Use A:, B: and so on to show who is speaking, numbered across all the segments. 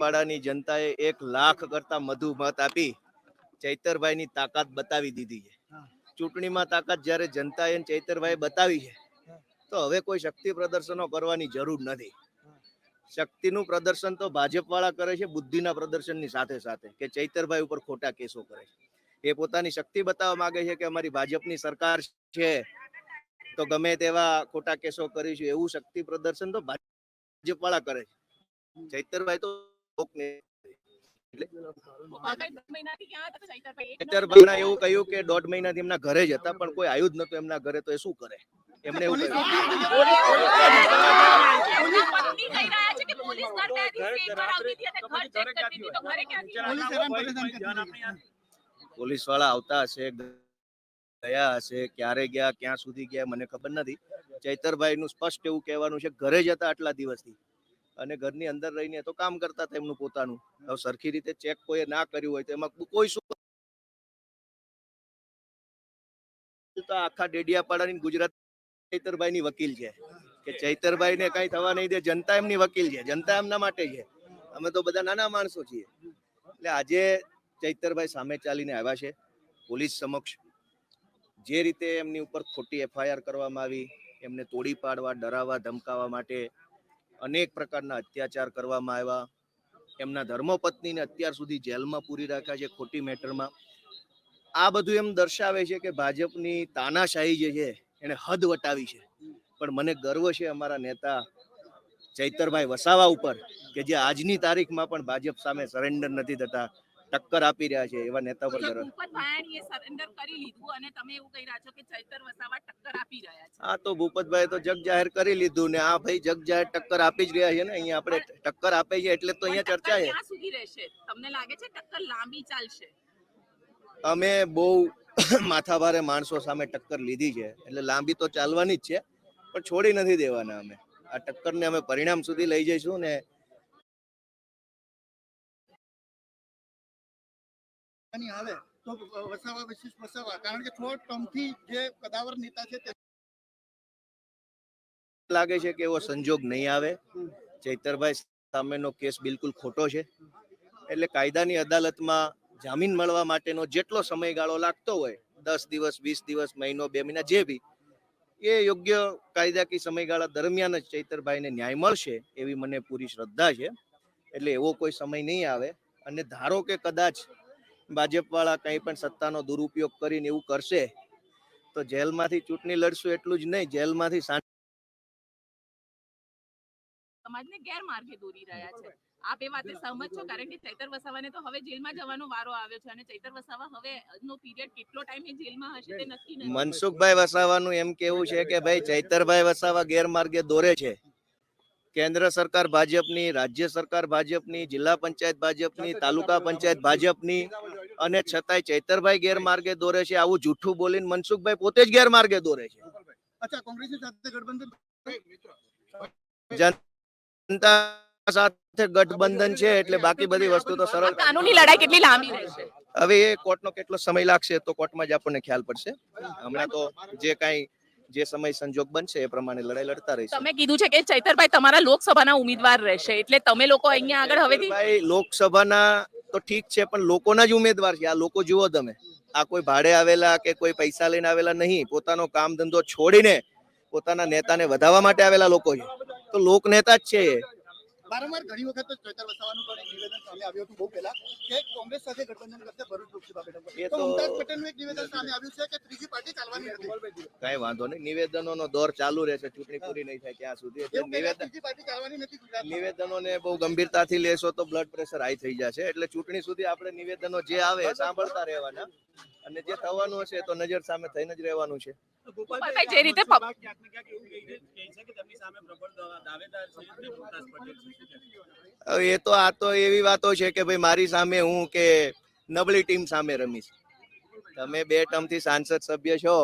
A: પાડાની જનતાએ એક લાખ કરતા વધુ મત આપી ચૈતરભાઈની તાકાત બતાવી દીધી છે. ચૂંટણીમાં તાકાત જ્યારે જનતાએ ચૈતરભાઈ બતાવી છે તો હવે કોઈ શક્તિ પ્રદર્શનો કરવાની જરૂર નથી. શક્તિનું પ્રદર્શન તો ભાજપ વાળા કરે છે બુદ્ધિના પ્રદર્શનની સાથે સાથે કે ચૈતરભાઈ ઉપર ખોટા કેસો કરે છે. એ પોતાની શક્તિ બતાવવા માંગે છે કે અમારી ભાજપની સરકાર છે તો ગમે તેવા ખોટા કેસો કરીશું એવું શક્તિ પ્રદર્શન તો ભાજપ વાળા કરે છે. ચૈતરભાઈ તો એવું કહ્યું કે દોઢ મહિનાથી એમના ઘરે જ હતા પણ કોઈ આવ્યું જ નતું એમના ઘરે તો એ શું કરે? એમને એવું. પોલીસવાળા આવતા હશે ગયા હશે ક્યારે ગયા ક્યાં સુધી ગયા મને ખબર નથી. ચૈતરભાઈ નું સ્પષ્ટ એવું કહેવાનું છે ઘરે જ હતા આટલા દિવસથી. અને ઘરની અંદર રહીને તો કામ કરતા હતા એમનું પોતાનું. હવે સરખી રીતે ચેક કોઈએ ના કર્યું હોય તો એમાં કોઈ શું આખા ડેડિયાપાડાની ગુજરાત ચૈતરભાઈ ની વકીલ છે. કે ચૈતરભાઈ ને કઈ થવા નહીં દે જનતા એમની વકીલ છે જનતા એમના માટે છે. અમે તો બધા નાના માણસો છીએ. એટલે આજે ચૈતરભાઈ સામે ચાલીને આવ્યા છે પોલીસ સમક્ષ. જે રીતે એમની ઉપર ખોટી એફઆઈઆર કરવામાં આવી એમને તોડી પાડવા ડરાવવા ધમકાવવા માટે અનેક પ્રકારના અત્યાચાર કરવામાં આવ્યા. એમના ધર્મપત્નીને અત્યાર સુધી જેલમાં પૂરી રાખ્યા છે ખોટી મેટરમાં. આ બધું એમ દર્શાવે છે કે ભાજપની તાનાશાહી જે છે એને હદ વટાવી છે. પણ મને ગર્વ છે અમારા નેતા ચૈતરભાઈ વસાવા ઉપર કે જે આજની તારીખમાં પણ ભાજપ સામે સરેન્ડર નથી થતા. ટક્કર આપી રહ્યા છે એવા નેતા પર ગર્વ
B: સરેન્ડર કરી લીધું અને તમે એવું કહી રહ્યા છો કે ચૈતર વસાવા ટક્કર આપી રહ્યા છે.
A: આ તો ભૂપતભાઈ તો જગ જાહેર કરી લીધું ને આ ભાઈ જગ જાહેર ટક્કર આપી જ રહ્યા છે ને અહીંયા આપણે ટક્કર આપે છે એટલે તો અહીંયા ચર્ચા છે.
B: ક્યાં સુધી રહેશે. તમને લાગે છે ટક્કર લાંબી ચાલશે?
A: અમે બહુ માથાભારે માણસો સામે ટક્કર લીધી છે એટલે લાંબી તો ચાલવાની જ છે પણ છોડી નથી દેવાના અમે. આ ટક્કરને અમે પરિણામ સુધી લઈ જઈશું ને
C: ની આવે તો વસાવા વિશેષ વસાવા. કારણ કે થોડા ટર્મથી જે કદાવર નેતા છે તે
A: લાગે છે કે એવો સંજોગ નહીં આવે. ચૈતરભાઈ સામેનો કેસ બિલકુલ ખોટો છે. એટલે કાયદાની અદાલતમાં જામીન મળવા માટેનો જેટલો સમયગાળો લાગતો હોય દસ દિવસ વીસ દિવસ મહિનો બે મહિના જે બી એ યોગ્ય કાયદાકીય સમયગાળા દરમિયાન જ ચૈતરભાઈને ન્યાય મળશે એવી મને પૂરી શ્રદ્ધા છે. એટલે એવો કોઈ સમય નહીં આવે. અને ધારો કે કદાચ ભાજપ વાળા કંઈ પણ સત્તાનો દુરુપયોગ કરીને એવું કરશે તો જેલમાંથી ચૂંટણી લડશું એટલું જ નહીં જેલમાંથી
B: સમાજને ગેરમાર્ગે દોરી રહ્યા છે. આપ એ વાતે સહમત છો કારણ કે ચૈતર વસાવાને તો હવે જેલમાં જવાનો વારો આવ્યો છે અને ચૈતર વસાવા હવે નો પીરિયડ કેટલો ટાઈમ એ જેલમાં હશે તે નક્કી નથી
A: મનસુખભાઈ વસાવાનું એમ કેવું છે કે ભાઈ ચૈતરભાઈ વસાવા ગેરમાર્ગે દોરે છે. કેન્દ્ર સરકાર ભાજપની રાજ્ય સરકાર ભાજપની જિલ્લા પંચાયત ભાજપની તાલુકા પંચાયત ભાજપની અને છતાંય ચૈતરભાઈ ગેરમાર્ગે દોરે છે. આવું જૂઠું બોલીને મનસુખભાઈ પોતે જ ગેરમાર્ગે દોરે છે.
C: અચ્છા કોંગ્રેસની સાથે ગઠબંધન?
A: જનતા સાથે ગઠબંધન છે એટલે બાકી બધી વસ્તુ તો સરળ
B: કાનૂની લડાઈ કેટલી લાંબી રહેશે
A: હવે એ કોર્ટનો કેટલો સમય લાગશે તો કોર્ટમાં જ આપણને ખ્યાલ પડશે. હમણાં તો જે કાંઈ જે સમય સંજોગ બનશે એ પ્રમાણે લડાઈ લડતા રહીશ.
B: તમે કીધું છે કે ચૈતરભાઈ તમારા લોકસભાના ઉમેદવાર રહેશે એટલે તમે લોકો અહીંયા આગળ હવેથી
A: ભાઈ લોકસભાના તો ઠીક છે, પણ લોકોના જ ઉમેદવાર છે. આ લોકો જુઓ તમે. આ કોઈ ભાડે આવેલા કે કોઈ પૈસા લઈને આવેલા નહીં. પોતાનો કામ ધંધો છોડીને પોતાના નેતાને વધાવવા માટે આવેલા લોકો છે. તો લોક નેતા જ છે
C: વારંવાર ઘણી વખત ચૈતર વસાવાનું પણ એક નિવેદન સામે આવ્યું હતું બહુ પહેલા કે કોંગ્રેસ સાથે ગઠબંધન કરશે ભરૂચ લોકસભા બેઠક. તો મુમતાઝ પટેલનું એક નિવેદન સામે આવ્યું છે કે ત્રીજી પાર્ટી ચાલવાની નથી.
A: કઈ વાંધો નહીં. નિવેદનોનો દોર ચાલુ રહેશે. ચૂંટણી પૂરી નહીં થાય ત્યાં સુધી. એટલે નિવેદન
C: ત્રીજી પાર્ટી ચાલવાની નથી ગુજરાતમાં.
A: નિવેદનોને બહુ ગંભીરતાથી લેશો તો બ્લડ પ્રેશર હાઈ થઈ જશે. એટલે ચૂંટણી સુધી આપણે નિવેદનો જે આવે સાંભળતા રહેવાના. અને જે થવાનું હશે તો નજર સામે થઈને જ રહેવાનું છે.
B: ગોપાલભાઈ, જે રીતે
A: એ તો આ તો એવી વાતો છે કે ભાઈ મારી સામે હું કે નબળી ટીમ સામે રમીશ. તમે બે ટર્મથી સાંસદ સભ્ય છો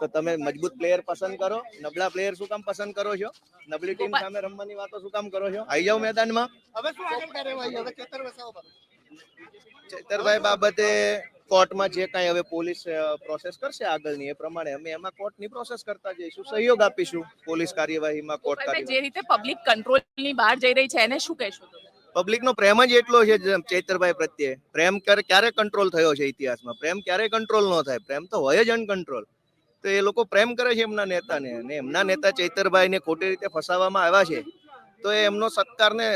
A: તો તમે મજબૂત પ્લેયર પસંદ કરો. નબળા પ્લેયર શું કામ પસંદ કરો છો? નબળી ટીમ સામે રમવાની વાતો શું કામ કરો છો? આવી જાઓ મેદાનમાં.
C: હવે શું આગળ કાર્યવાહી? હવે ચેતર વસાવો
A: ચેતરભાઈ બાબતે કોર્ટમાં જે કાંઈ હવે પોલીસ પ્રોસેસ કરશે આગળની એ પ્રમાણે અમે એમાં કોર્ટની પ્રોસેસ કરતા જઈશું. સહયોગ આપીશું પોલીસ કાર્યવાહીમાં કોર્ટ કાર્યવાહી.
B: જે રીતે પબ્લિક કંટ્રોલની બહાર જઈ રહી છે એને શું કહેશો?
A: પબ્લિકનો પ્રેમ જ એટલો છે ચૈતરભાઈ પ્રત્યે. પ્રેમ ક્યારે ક્યારે કંટ્રોલ થયો છે ઇતિહાસમાં? પ્રેમ ક્યારે કંટ્રોલ ન થાય? પ્રેમ તો હોય જ અનકંટ્રોલ તો એ લોકો પ્રેમ કરે છે એમના નેતાને અને એમના નેતા ચૈતરભાઈને ખોટી રીતે ફસાવવામાં આવ્યા છે. તો એ એમનો સત્કારને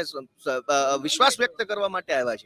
A: વિશ્વાસ વ્યક્ત કરવા માટે આવ્યા છે.